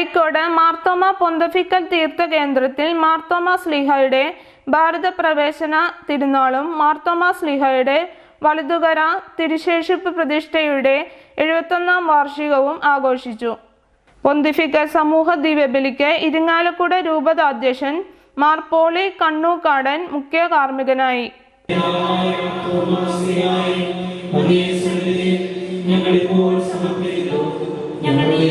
അഴിക്കോട് മാർത്തോമ പൊന്തഫിക്കൽ തീർത്ഥ കേന്ദ്രത്തിൽ മാർത്തോമ സ്ലിഹയുടെ ഭാരത പ്രവേശന തിരുനാളും മാർത്തോമ സ്ലിഹയുടെ വലുതുകര തിരുശേഷിപ്പ് പ്രതിഷ്ഠയുടെ എഴുപത്തൊന്നാം വാർഷികവും ആഘോഷിച്ചു. പൊന്തിഫിക്കൽ സമൂഹ ദിവ്യബലിക്ക് ഇരിങ്ങാലക്കുട രൂപതാധ്യക്ഷൻ മാർ പോളി കണ്ണൂക്കാടൻ മുഖ്യ കാർമ്മികനായി. ഞങ്ങളിപ്പോൾ സമർപ്പിക്കുന്നു. ഞങ്ങളുടെ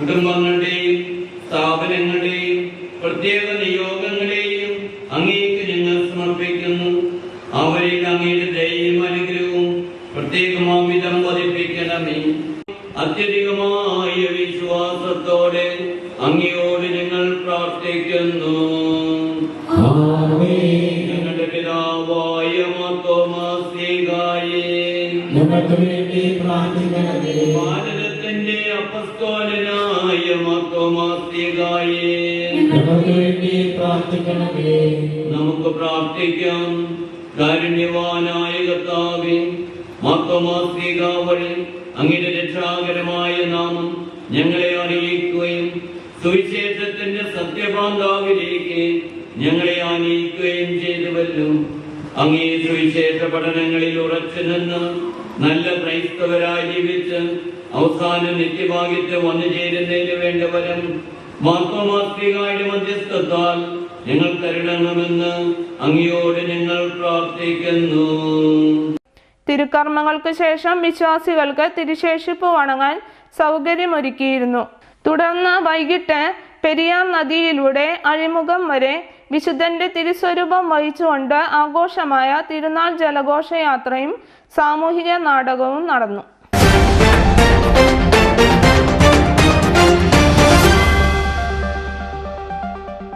കുടുംബങ്ങളുടെയും സമർപ്പിക്കുന്നു അവരിൽ ദയയും വിശ്വാസത്തോടെ അങ്ങയോട് ഞങ്ങൾ പ്രാർത്ഥിക്കുന്നു ഞങ്ങളുടെ ഞങ്ങൾക്ക് വേണ്ടി പ്രാർത്ഥിക്കണമേ ഭാരതത്തിന്റെ അപസ്തോലനായ മത്തോമാസ്തികായേ ഞങ്ങൾക്ക് വേണ്ടി പ്രാർത്ഥിക്കണമേ നമുക്ക് പ്രാർത്ഥിക്കാം. കാരുണ്യവാനായ കർത്താവെ മത്തോമാസ്തിക വഴി അങ്ങയുടെ രക്ഷാകരമായ നാമം ഞങ്ങളെ അറിയിക്കുകയും സുവിശേഷത്തിന്റെ സത്യപാന്താവിലേക്ക് ഞങ്ങളെ ആനയിക്കുകയും ചെയ്തുവല്ലോ. അങ്ങേ സുവിശേഷ പഠനങ്ങളിൽ ഉറച്ചു നിന്ന് നല്ല ക്രൈസ്തവരായി ജീവിച്ച് അവസാനം നിത്യഭാഗ്യത്തെ വന്നു ചേരുന്നതിന് വേണ്ട വരം മാർത്തോമാസ്തികായുടെ മധ്യസ്ഥത്താൽ ഞങ്ങൾ കരുടണമെന്ന് അങ്ങയോട് ഞങ്ങൾ പ്രാർത്ഥിക്കുന്നു. തിരുക്കർമ്മങ്ങൾക്ക് ശേഷം വിശ്വാസികൾക്ക് തിരുശേഷിപ്പ് വണങ്ങാൻ സൗകര്യമൊരുക്കിയിരുന്നു. തുടർന്ന് വൈകിട്ട് പെരിയാർ നദിയിലൂടെ അഴിമുഖം വരെ വിശുദ്ധന്റെ തിരുസ്വരൂപം വഹിച്ചുകൊണ്ട് ആഘോഷമായ തിരുനാൾ ജലഘോഷയാത്രയും സാമൂഹിക നാടകവും നടന്നു.